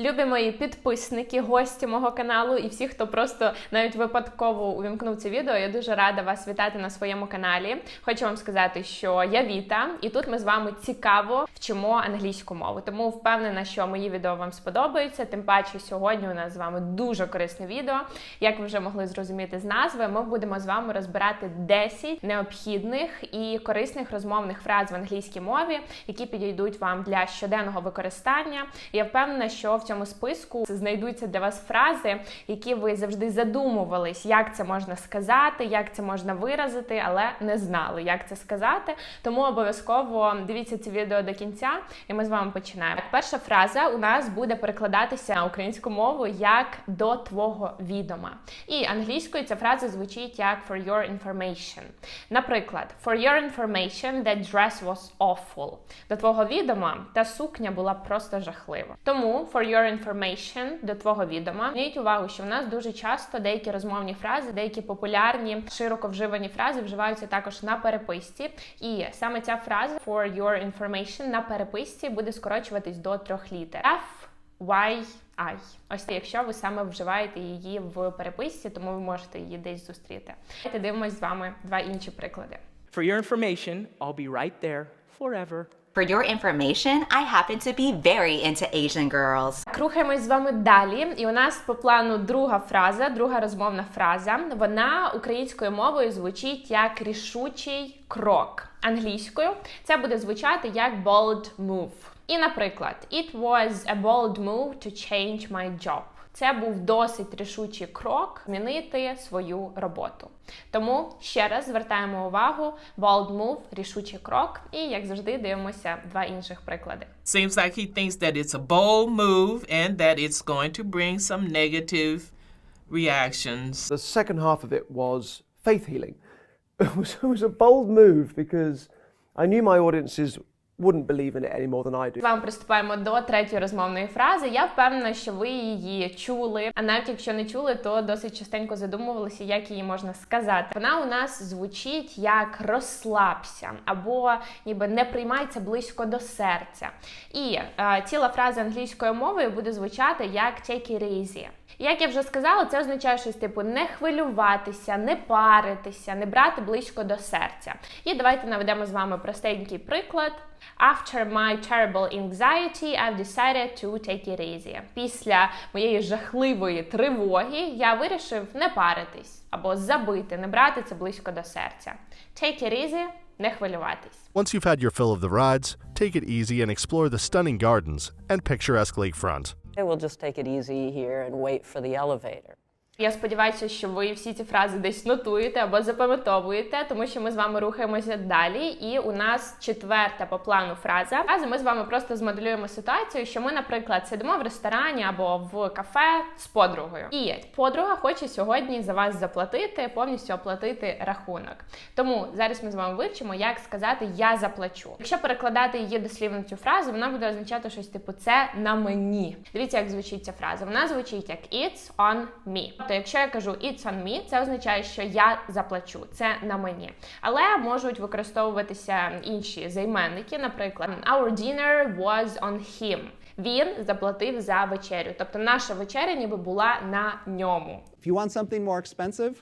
Любі мої підписники, гості мого каналу і всі, хто просто навіть випадково увімкнув це відео. Я дуже рада вас вітати на своєму каналі. Хочу вам сказати, що я Віта, і тут ми з вами цікаво вчимо англійську мову. Тому впевнена, що мої відео вам сподобаються. Тим паче, сьогодні у нас з вами дуже корисне відео. Як ви вже могли зрозуміти з назви, ми будемо з вами розбирати 10 необхідних і корисних розмовних фраз в англійській мові, які підійдуть вам для щоденного використання. Я впевнена, що в цьому списку знайдуться для вас фрази, які ви завжди задумувались, як це можна сказати, як це можна виразити, але не знали, як це сказати. Тому обов'язково дивіться це відео до кінця, і ми з вами починаємо. Перша фраза у нас буде перекладатися на українську мову як до твого відома. І англійською ця фраза звучить як for your information. Наприклад, for your information, that dress was awful. До твого відома та сукня була просто жахлива. Тому for your information, до твого відома, зверніть увагу, що в нас дуже часто деякі розмовні фрази, деякі популярні, широко вживані фрази вживаються також на переписці. І саме ця фраза for your information на переписці буде скорочуватись до трьох літер. F, Y, I. Ось якщо ви саме вживаєте її в переписці, тому ви можете її десь зустріти. Давайте дивимось з вами два інші приклади. For your information, I'll be right there forever. For your information, I happen to be very into Asian girls. Рухаємось з вами далі. І у нас по плану друга фраза, друга розмовна фраза. Вона українською мовою звучить як рішучий крок. Англійською це буде звучати як bold move. І, наприклад, it was a bold move to change my job. Це був досить рішучий крок змінити свою роботу. Тому ще раз звертаємо увагу: bold move – рішучий крок. І як завжди, дивимося два інших приклади. Seems like he thinks that it's a bold move and that it's going to bring some negative reactions. The second half of it was faith healing. It was, it was a bold move because I knew my audiences wouldn't believe in it any more than I do. З приступаємо до третьої розмовної фрази. Я впевнена, що ви її чули. А навіть якщо не чули, то досить частенько задумувалися, як її можна сказати. Вона у нас звучить як розслабся або ніби не приймається близько до серця. І е, ціла фраза англійською мовою буде звучати як take it easy. Як я вже сказала, це означає щось типу не хвилюватися, не паритися, не брати близько до серця. І давайте наведемо з вами простенький приклад. After my terrible anxiety, I've decided to take it easy. Після моєї жахливої тривоги я вирішив не паритись або забити, не брати це близько до серця. Take it easy – не хвилюватись. Once you've had your fill of the rides, take it easy and explore the stunning gardens and picturesque lakefront. We'll just take it easy here and wait for the elevator. Я сподіваюся, що ви всі ці фрази десь нотуєте або запам'ятовуєте, тому що ми з вами рухаємося далі. І у нас четверта по плану фраза. Фраза ми з вами просто змоделюємо ситуацію, що ми, наприклад, сидимо в ресторані або в кафе з подругою. І подруга хоче сьогодні за вас заплатити, повністю оплатити рахунок. Тому зараз ми з вами вивчимо, як сказати я заплачу. Якщо перекладати її дослівно цю фразу, вона буде означати щось типу це на мені. Дивіться, як звучить ця фраза. Вона звучить як it's on me. Тобто, якщо я кажу it's on me, це означає, що я заплачу, це на мені. Але можуть використовуватися інші займенники, наприклад, our dinner was on him. Він заплатив за вечерю, тобто наша вечеря ніби була на ньому. If you want something more expensive,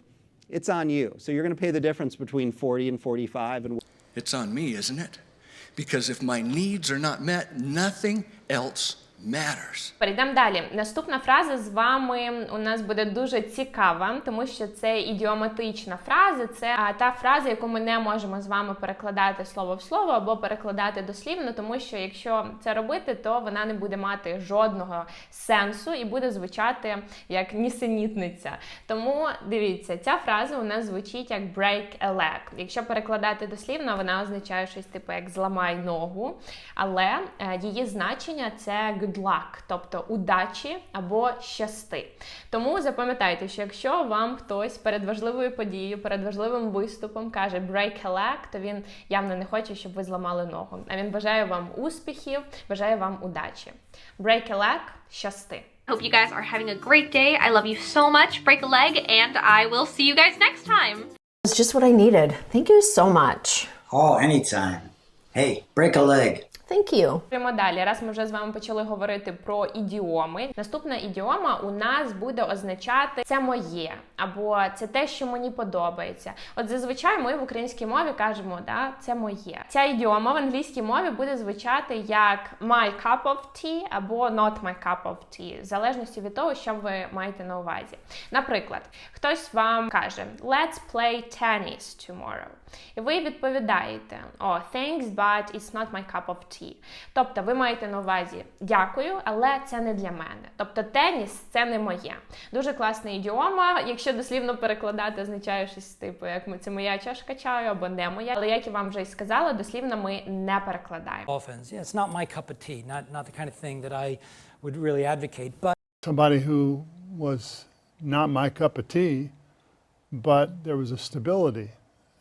it's on you. So you're going to pay the difference between 40 and 45 and It's on me, isn't it? Because if my needs are not met, nothing else matters. Перейдемо далі. Наступна фраза з вами у нас буде дуже цікава, тому що це ідіоматична фраза. Це а, та фраза, яку ми не можемо з вами перекладати слово в слово або перекладати дослівно, тому що якщо це робити, то вона не буде мати жодного сенсу і буде звучати як нісенітниця. Тому дивіться, ця фраза у нас звучить як break a leg. Якщо перекладати дослівно, вона означає щось типу як зламай ногу, але е, її значення це good luck, тобто удачі або щасти. Тому запам'ятайте, що якщо вам хтось перед важливою подією, перед важливим виступом каже break a leg, то він явно не хоче, щоб ви зламали ногу. А він бажає вам успіхів, бажає вам удачі. Break a leg – щасти. Hope you guys are having a great day. I love you so much. Break a leg, and I will see you guys next time. It's just what I needed. Thank you so much. Oh, anytime. Hey, break a leg. Thank you. Йдемо далі. Раз ми вже з вами почали говорити про ідіоми. Наступна ідіома у нас буде означати це моє або це те, що мені подобається. От зазвичай ми в українській мові кажемо, да, це моє. Ця ідіома в англійській мові буде звучати як my cup of tea або not my cup of tea, в залежності від того, що ви маєте на увазі. Наприклад, хтось вам каже Let's play tennis tomorrow. І ви відповідаєте: О, thanks, but it's not my cup of tea. Тобто ви маєте на увазі дякую, але це не для мене. Тобто теніс це не моє. Дуже класна ідіома. Якщо дослівно перекладати, означає щось типу, як ми це моя чашка чаю або не моя. Але як я вам вже й сказала, дослівно ми не перекладаємо. Offense. Yeah, it's not my cup of tea, not, not the kind of thing that I would really advocate. But somebody who was not my cup of tea, but there was a stability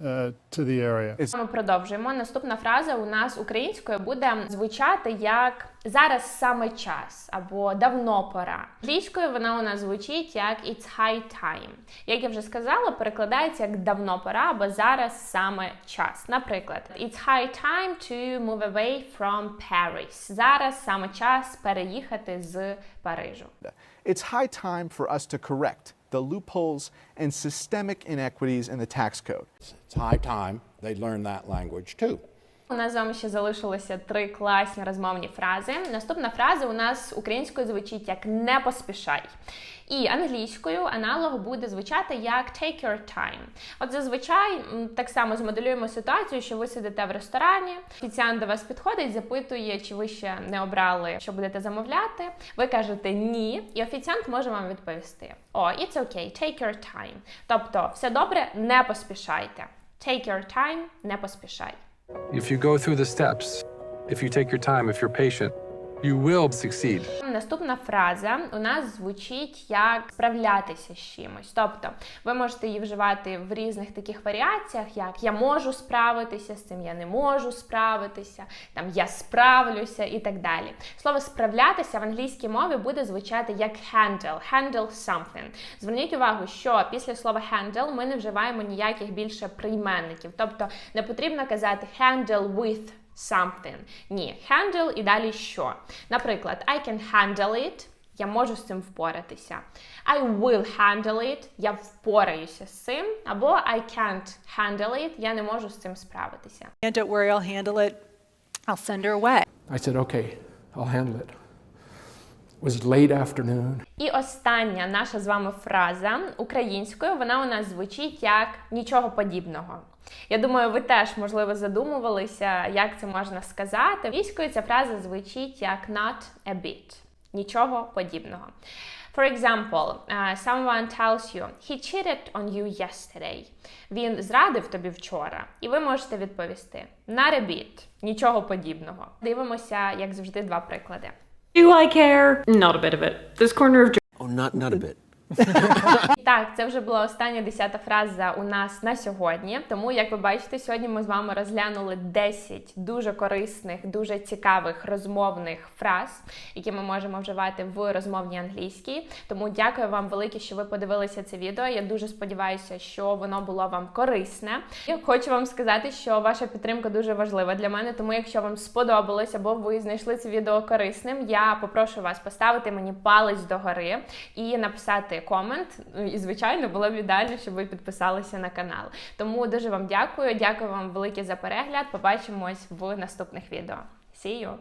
to the area. Ми продовжуємо. Наступна фраза у нас українською буде звучати як зараз саме час або давно пора. Англійською вона у нас звучить як it's high time. Як я вже сказала, перекладається як давно пора або зараз саме час. Наприклад, it's high time to move away from Paris. Зараз саме час переїхати з Парижу. It's high time for us to correct the loopholes and systemic inequities in the tax code. It's high time they learn that language too. У нас з вами ще залишилося три класні розмовні фрази. Наступна фраза у нас українською звучить як не поспішай. І англійською аналог буде звучати як take your time. От зазвичай так само змоделюємо ситуацію, що ви сидите в ресторані, офіціант до вас підходить, запитує, чи ви ще не обрали, що будете замовляти. Ви кажете ні, і офіціант може вам відповісти: О, it's okay, take your time. Тобто, все добре, не поспішайте. Take your time, не поспішай. If you go through the steps, if you take your time, if you're patient, you will succeed. Наступна фраза у нас звучить як справлятися з чимось. Тобто ви можете її вживати в різних таких варіаціях, як я можу справитися з цим, я не можу справитися, там я справлюся і так далі. Слово справлятися в англійській мові буде звучати як handle, handle something. Зверніть увагу, що після слова handle ми не вживаємо ніяких більше прийменників. Тобто не потрібно казати handle with something. Ні, handle і далі що. Наприклад, I can handle it. Я можу з цим впоратися. I will handle it. Я впораюся з цим. Або I can't handle it. Я не можу з цим справитися. Don't worry, I'll handle it. I'll send her away. I said, okay, I'll handle it. Was late afternoon. І остання наша з вами фраза українською, вона у нас звучить як нічого подібного. Я думаю, ви теж, можливо, задумувалися, як це можна сказати. Англійською ця фраза звучить як not a bit. Нічого подібного. For example, uh, someone tells you he cheated on you yesterday. Він зрадив тобі вчора, і ви можете відповісти not a bit. Нічого подібного. Дивимося, як завжди, два приклади. Do I care? Not a bit of it. This corner of Oh, not, not a bit. Так, це вже була остання десята фраза у нас на сьогодні. Тому, як ви бачите, сьогодні ми з вами розглянули 10 дуже корисних, дуже цікавих розмовних фраз, які ми можемо вживати в розмовній англійській. Тому дякую вам велике, що ви подивилися це відео. Я дуже сподіваюся, що воно було вам корисне. І хочу вам сказати, що ваша підтримка дуже важлива для мене. Тому, якщо вам сподобалось або ви знайшли це відео корисним, я попрошу вас поставити мені палець догори і написати комент. Ну, І, звичайно, було б ідеально, щоб ви підписалися на канал. Тому дуже вам дякую. Дякую вам велике за перегляд. Побачимось в наступних відео. See you!